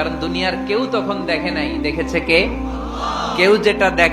কারণ দুনিয়ার কেউ তখন দেখে নাই দেখেছে কে? কেউ যেটা দেখে